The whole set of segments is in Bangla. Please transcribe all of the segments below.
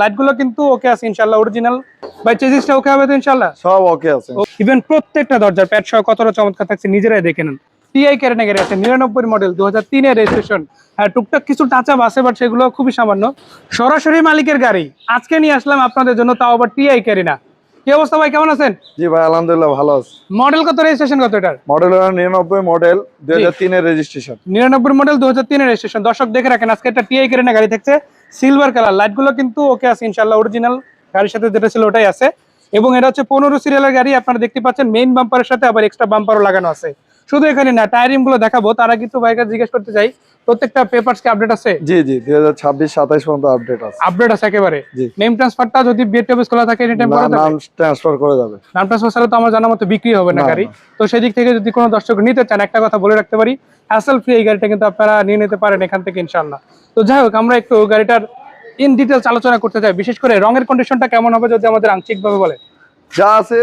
লাইটগুলো কিন্তু ওকে আছে অরিজিনাল বাই চেজিসটা ওকে হবে তো সব ওকে আছে। ইভেন প্রত্যেকটা দরজার সহ কতটা চমৎকার থাকছে নিজেরাই দেখে নেন। টিআই আছে নিরানব্বই মডেল দু হাজার তিনের রেজিস্ট্রেশন আর টুকটাক কিছু টাচ আপ আছে বাট সেগুলো খুবই সামান্য। সরাসরি মালিকের গাড়ি। আজকে নিয়ে আসলাম আপনাদের জন্য তাও আবার টিআই ক্যারিনা কি অবস্থা ভাই কেমন আছেন? জি ভাই আলহামদুলিল্লাহ ভালো আছে। মডেল কত রেজিস্ট্রেশন কত এটার? মডেল নিরানব্বই মডেল দুই হাজার তিনের রেজিস্ট্রেশন নিরানব্বই মডেল দু হাজার তিনের রেজিস্ট্রেশন দর্শক দেখে রাখেন আজকে একটা টিআই ক্যারিনা গাড়ি থাকছে। সিলভার কালার লাইটগুলো কিন্তু ওকে আছে ইনশাল্লাহ অরিজিনাল গাড়ির সাথে যেটা ছিল ওটাই আছে। এবং এটা হচ্ছে পনেরো সিরিয়ালের গাড়ি, আপনারা দেখতে পাচ্ছেন মেইন বাম্পারের সাথে আবার এক্সট্রা বাম্পারও লাগানো আছে। শুধু এখানে না টায়ারিংগুলো দেখাবো। তারা কিন্তু ভাইকে জিজ্ঞেস করতে চাই প্রত্যেকটা পেপারস কি আপডেট আছে? জি জি দুই হাজার ছাব্বিশ সাতাইশ পর্যন্ত আপডেট আছে। আপডেট আছে একেবারে। নেম ট্রান্সফারটা যদি বিএড অফিস খোলা থাকে এনি টাইম করা যাবে নাম ট্রান্সফার করে যাবে। নাম ট্রান্সফার ছাড়া তো আমার জানা মতো বিক্রি হবে না গাড়ি। তো সেদিক থেকে যদি কোনো দর্শক নিতে চান একটা কথা বলে রাখতে পারি হ্যাসেল ফ্রি এই গাড়িটা কিন্তু আপনারা নিয়ে নিতে পারেন এখান থেকে ইনশাল্লাহ তো যাই হোক আমরা একটু গাড়িটার ইন ডিটেলস আলোচনা করতে চাই। বিশেষ করে রঙের কন্ডিশনটা কেমন হবে যদি আমাদের আংশিকভাবে বলে যা আছে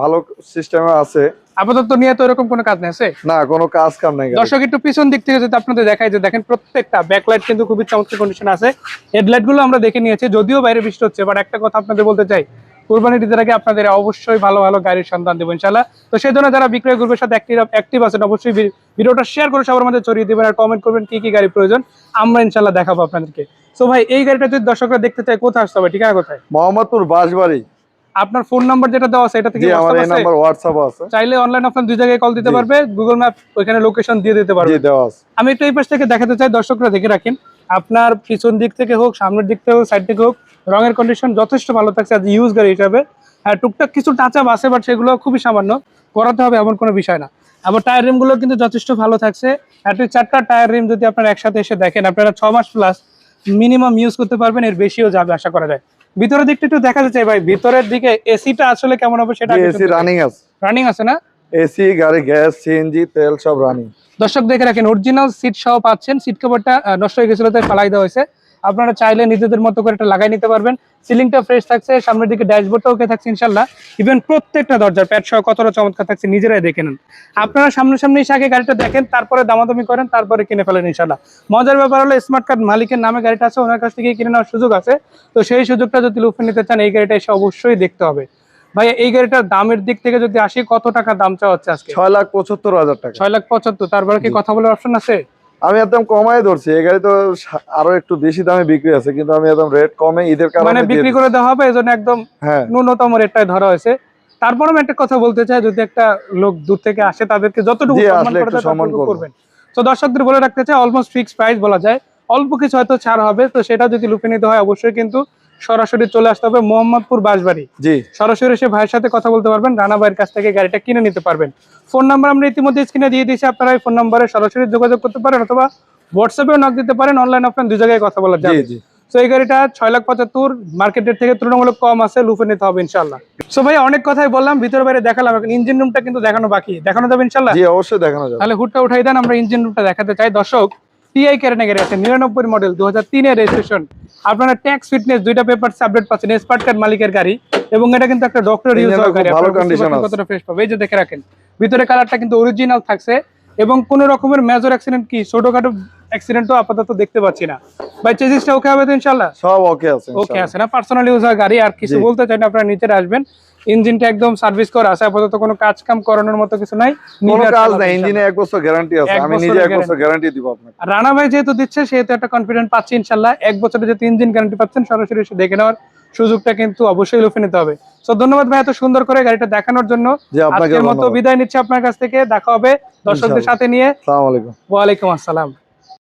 ভালো সিস্টেমে আছে। আপাতত নিয়ে তো এরকম কোনো কাজ নেই না কোনো কাজ কাম নাই দর্শক একটু পিছন দিক থেকে যদি আপনাদের দেখায় যে দেখেন প্রত্যেকটা ব্যাকলাইট কিন্তু খুবই চমৎকার কন্ডিশন আছে। হেডলাইটগুলো আমরা দেখে নিয়েছি যদিও বাইরে বৃষ্টি হচ্ছে বাট একটা কথা আপনাদের বলতে চাই কুরবানি ঈদের আগে আপনাদের অবশ্যই ভালো ভালো গাড়ির সন্ধান দেবো ইনশাল্লাহ তো সেই জন্য যারা বিক্রয় গ্রুপের সাথে অ্যাক্টিভ আছেন অবশ্যই ভিডিওটা শেয়ার করে সবার মধ্যে ছড়িয়ে দিবেন আর কমেন্ট করবেন কি কি গাড়ি প্রয়োজন। আমরা ইনশাল্লাহ দেখাবো আপনাদেরকে। তো ভাই এই গাড়িটা যদি দর্শকরা দেখতে চাই কোথায় আসতে হবে? ঠিকানা কোথায়? মোহাম্মদপুর বাসবাড়ি আপনার ফোন নাম্বার যেটা দেওয়া আছে এটা থেকে আমার এই নাম্বার হোয়াটসঅ্যাপ আছে। চাইলে অনলাইন অফলাইন দুই জায়গায় কল দিতে পারবে গুগল ম্যাপ ওইখানে লোকেশন দিয়ে দিতে পারবে। জি দেওয়া আছে। আমি একটু এই পাশ থেকে দেখাতে চাই দর্শকরা দেখে রাখেন আপনার পিছন দিক থেকে হোক সামনের দিক থেকে হোক সাইড থেকে হোক রঙের কন্ডিশন যথেষ্ট ভালো থাকছে আজ ইউজ গাড়ি হিসাবে। হ্যাঁ টুকটাক কিছু টাচ আপ আছে বাট সেগুলো খুবই সামান্য। করাতে হবে এমন কোনো বিষয় না। আবার টায়ার রিমগুলো কিন্তু যথেষ্ট ভালো থাকছে। অ্যাটলিস্ট চারটা টায়ার রিম যদি আপনারা একসাথে এসে দেখেন আপনারা ছ মাস প্লাস মিনিমাম ইউজ করতে পারবেন এর বেশিও যাবে আশা করা যায়। ভিতরের দিকটা একটু দেখা যাচ্ছে ভাই ভিতরের দিকে এসিটা আসলে কেমন হবে সেটা এসি রানিং আছে। রানিং আছে না? এসি গাড়ি গ্যাস সিএনজি তেল সব রানিং দর্শক দেখে রাখেন অরিজিনাল সিট সহ পাচ্ছেন সিট কভারটা নষ্ট হয়ে গেছিল তাই ফালাই দেওয়া হয়েছে। আপনারা চাইলে নিজেদের মতো করে এটা লাগাই নিতে পারবেন। সিলিংটা ফ্রেশ থাকছে সামনের দিকে ড্যাশবোর্ডটা ওকে থাকছে ইনশাল্লাহ ইভেন প্রত্যেকটা দরজার প্যাট সহ কতটা চমৎকার থাকছে নিজেরাই দেখে নেন। আপনারা সামনে সামনে এসে আগে গাড়িটা দেখেন তারপরে দামাদামি করেন তারপরে কিনে ফেলেন ইনশাল্লাহ মজার ব্যাপার হলো স্মার্ট কার্ড মালিকের নামে গাড়িটা আছে ওনার কাছ থেকে কিনে নেওয়ার সুযোগ আছে। তো সেই সুযোগটা যদি লুফে নিতে চান এই গাড়িটা এসে অবশ্যই দেখতে হবে। ভাই এই গাড়িটার দামের দিক থেকে যদি আসি কত টাকা দাম চাওয়া হচ্ছে আজকে? ছয় লাখ পঁচাত্তর হাজার টাকা। ছয় লাখ পঁচাত্তর তারপরে কি কথা বলার অপশন আছে? আমি একদম কমাই ধরছি এই গাড়ি তো আরও একটু বেশি দামে বিক্রি আছে কিন্তু আমি একদম রেট কমে ঈদের কারণে মানে বিক্রি করে দেওয়া হবে এজন্য একদম হ্যাঁ। ন্যূনতম রেটটাই ধরা হয়েছে। তারপরে আমি একটা কথা বলতে চাই যদি একটা লোক দূর থেকে আসে তাদেরকে যতটুকু সম্মান। করবেন। তো দর্শকদের বলে রাখতে চাই অলমোস্ট ফিক্সড প্রাইস বলা যায়। অল্প কিছু হয়তো ছাড় হবে তো সেটা যদি লুপে নিতে হয় অবশ্যই কিন্তু সরাসরি চলে আসতে হবে মোহাম্মদপুর বাসবাড়ি জি। সরাসরি এসে ভাইয়ের সাথে কথা বলতে পারবেন রানা ভাইয়ের কাছ থেকে গাড়িটা কিনে নিতে পারবেন। ফোন নাম্বার আমরা ইতিমধ্যে স্ক্রিনে দিয়ে দিয়েছি আপনারা এই ফোন নাম্বারে সরাসরি যোগাযোগ করতে পারেন অথবা হোয়াটসঅ্যাপেও নক দিতে পারেন অনলাইন অফলাইন দুই জায়গায় কথা বলা জি তো এই গাড়িটা ছয় লাখ পঁচাত্তর মার্কেটের থেকে তুলনামূলক কম আছে লুফে নিতে হবে ইনশাল্লাহ সো ভাই অনেক কথাই বললাম ভিতরে বাইরে দেখালাম এখন ইঞ্জিন রুমটা কিন্তু দেখানো বাকি। দেখানো যাবে ইনশাল্লাহ জি অবশ্যই দেখানো যাবে। তাহলে হুডটা উঠাই দেন আমরা ইঞ্জিন রুমটা দেখাতে চাই। দর্শক টিআই ক্যারেনে আছে নিরানব্বই মডেল দু হাজার তিনের রেজিস্ট্রেশন আপনারা ট্যাক্স ফিটনেস দুইটা পেপার আপডেট পাচ্ছেন স্পার্ট কার্ড মালিকের গাড়ি এবং এটা কিন্তু একটা ডক্টর ইউজ গাড়ি। কতটা ফ্রেশ পাবে। এই যে দেখে রাখেন ভিতরে কালারটা কিন্তু অরিজিনাল থাকছে এবং কোন রকমের মেজর অ্যাক্সিডেন্ট কি? ছোটখাটো অ্যাক্সিডেন্টও আপাতত দেখতে পাচ্ছি না। ভাই চেজিসটা ওকে হবে তো ইনশাল্লাহ সব ওকে আছে ওকে আছে না? পার্সোনাল ইউজ হয় গাড়ি আর কিছু বলতে চাই না আপনারা নিচে আসবেন। ইঞ্জিনটা একদম সার্ভিস করা আছে আপাতত কোনো কাজ কাম করানোর মতো কিছু নাই। কোনো কাজ নাই ইঞ্জিনে এক বছর গ্যারান্টি আছে। আমি নিজে এক বছর গ্যারান্টি দিব আপনাকে। রানা ভাই যেহেতু দিচ্ছে সেহেতু একটা কনফিডেন্ট পাচ্ছি ইনশাল্লাহ এক বছরের যেহেতু ইঞ্জিন গ্যারান্টি পাচ্ছেন সরাসরি এসে দেখে নেওয়ার সুযোগটা কিন্তু অবশ্যই লুফে নিতে হবে। তো ধন্যবাদ ভাই এত সুন্দর করে গাড়িটা দেখানোর জন্য। আজকের মতো বিদায় নিচ্ছে আপনার কাছ থেকে। দেখা হবে দর্শকদের সাথে নিয়ে। আসসালামু আলাইকুম। ওয়ালাইকুম আসসালাম।